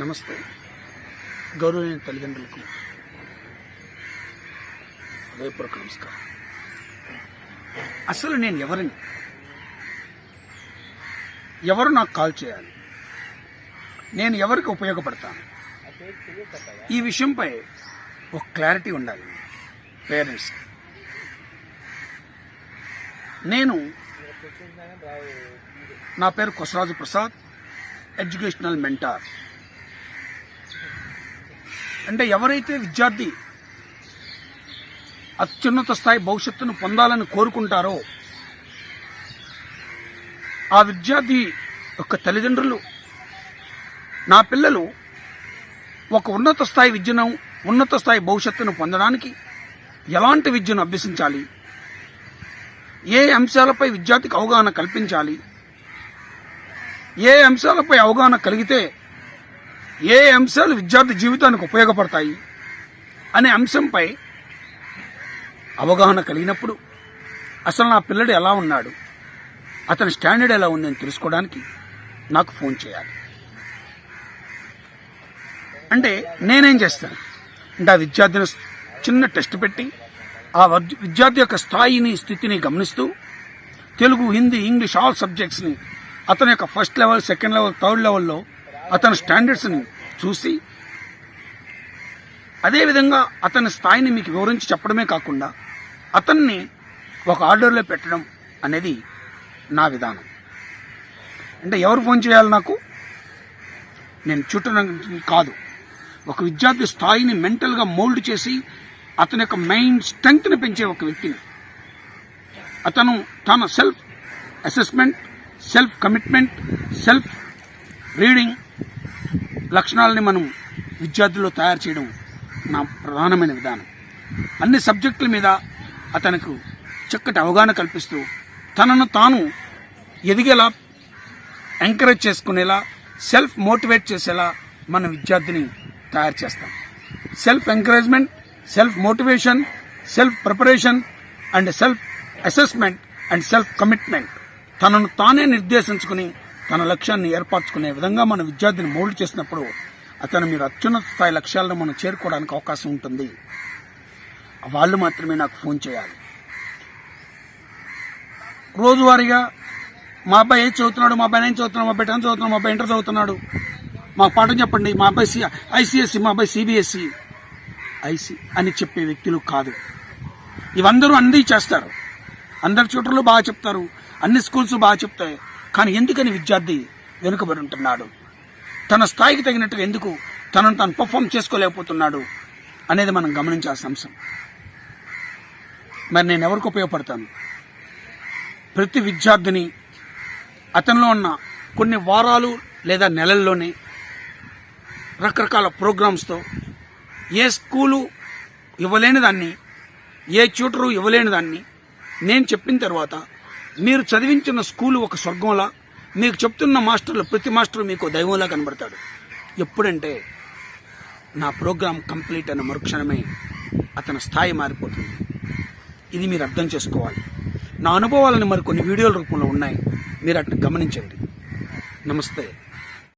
నమస్తే. గౌరవనీయ తల్లిదండ్రులకు హృదయపూర్వక నమస్కారం. అసలు నేను ఎవరిని? ఎవరు నాకు కాల్ చేయాలి? నేను ఎవరికి ఉపయోగపడతాను? ఈ విషయంపై ఒక క్లారిటీ ఉండాలి పేరెంట్స్. నేను నా పేరు కొసరాజు ప్రసాద్ ఎడ్యుకేషనల్ మెంటార్. అంటే ఎవరైతే విద్యార్థి అత్యున్నత స్థాయి భవిష్యత్తును పొందాలని కోరుకుంటారో ఆ విద్యార్థి యొక్క తల్లిదండ్రులు నా పిల్లలు ఒక ఉన్నత స్థాయి విద్యను ఉన్నత స్థాయి భవిష్యత్తును పొందడానికి ఎలాంటి విద్యను అభ్యసించాలి? ఏ అంశాలపై విద్యార్థికి అవగాహన కల్పించాలి? ఏ అంశాలపై అవగాహన కలిగితే ఏ అంశాలు విద్యార్థి జీవితానికి ఉపయోగపడతాయి అనే అంశంపై అవగాహన కలిగినప్పుడు అసలు నా పిల్లడు ఎలా ఉన్నాడు అతని స్టాండర్డ్ ఎలా ఉందని తెలుసుకోవడానికి నాకు ఫోన్ చేయాలి. అంటే నేనేం చేస్తాను? అంటే ఆ విద్యార్థిని చిన్న టెస్ట్ పెట్టి ఆ విద్యార్థి యొక్క స్థాయిని స్థితిని గమనిస్తూ తెలుగు హిందీ ఇంగ్లీష్ ఆల్ సబ్జెక్ట్స్ని అతని యొక్క first level second level third లెవెల్లో అతని స్టాండర్డ్స్ని చూసి అదేవిధంగా అతని స్థాయిని మీకు వివరించి చెప్పడమే కాకుండా అతన్ని ఒక ఆర్డర్లో పెట్టడం అనేది నా విధానం. అంటే ఎవరు ఫోన్ చేయాలి నాకు? నేను చుట్టడం కాదు. ఒక విద్యార్థి స్థాయిని మెంటల్గా మోల్డ్ చేసి అతని యొక్క మైండ్ స్ట్రెంగ్త్ని పెంచే ఒక వ్యక్తిని. అతను తన self assessment self commitment self reading లక్షణాలని మనం విద్యార్థుల్లో తయారు చేయడం నా ప్రధానమైన విధానం. అన్ని సబ్జెక్టుల మీద అతనికి చక్కటి అవగాహన కల్పిస్తూ తనను తాను ఎదిగేలా ఎంకరేజ్ చేసుకునేలా సెల్ఫ్ మోటివేట్ చేసేలా మన విద్యార్థిని తయారు చేస్తాం. Self encouragement self motivation self preparation and self assessment and self commitment తనను తానే నిర్దేశించుకుని తన లక్ష్యాన్ని ఏర్పరచుకునే విధంగా మన విద్యార్థిని మౌల్డ్ చేసినప్పుడు అతను మీరు అత్యున్నత స్థాయి లక్ష్యాలను మనం చేరుకోవడానికి అవకాశం ఉంటుంది. వాళ్ళు మాత్రమే నాకు ఫోన్ చేయాలి. రోజువారీగా మా అబ్బాయి ఏం చదువుతున్నాడు? మా అబ్బాయి ఏం చదువుతున్నాడు? మా అబ్బాయి టెన్త్ చదువుతున్నాడు? మా అబ్బాయి ఇంటర్ చదువుతున్నాడు? మా పాఠం చెప్పండి. మా అబ్బాయి సి ఐసీఎస్సి మా అబ్బాయి సిబిఎస్సి. ఐసి అని చెప్పే వ్యక్తులు కాదు. ఇవందరూ అన్నీ చేస్తారు. అందరి చోట్లలో బాగా చెప్తారు. అన్ని స్కూల్స్ బాగా చెప్తాయి. కానీ ఎందుకని విద్యార్థి వెనుకబడి ఉంటున్నాడు? తన స్థాయికి తగినట్టుగా ఎందుకు తనను తాను పర్ఫామ్ చేసుకోలేకపోతున్నాడు అనేది మనం గమనించాల్సిన అంశం. మరి నేను ఎవరికి ఉపయోగపడతాను? ప్రతి విద్యార్థిని అతనిలో ఉన్న కొన్ని వారాలు లేదా నెలల్లోనే రకరకాల ప్రోగ్రామ్స్తో ఏ స్కూలు ఇవ్వలేని దాన్ని ఏ ట్యూటరు ఇవ్వలేని దాన్ని నేను చెప్పిన తర్వాత మీరు చదివించిన స్కూలు ఒక స్వర్గంలా మీకు చెప్తున్న మాస్టర్లు ప్రతి మాస్టర్ మీకు దైవంలా కనబడతాడు. ఎప్పుడంటే నా ప్రోగ్రాం కంప్లీట్ అయిన మరుక్షణమే అతని స్థాయి మారిపోతుంది. ఇది మీరు అర్థం చేసుకోవాలి. నా అనుభవాలను మరికొన్ని వీడియోల రూపంలో ఉన్నాయి. మీరు అట్లా గమనించండి. నమస్తే.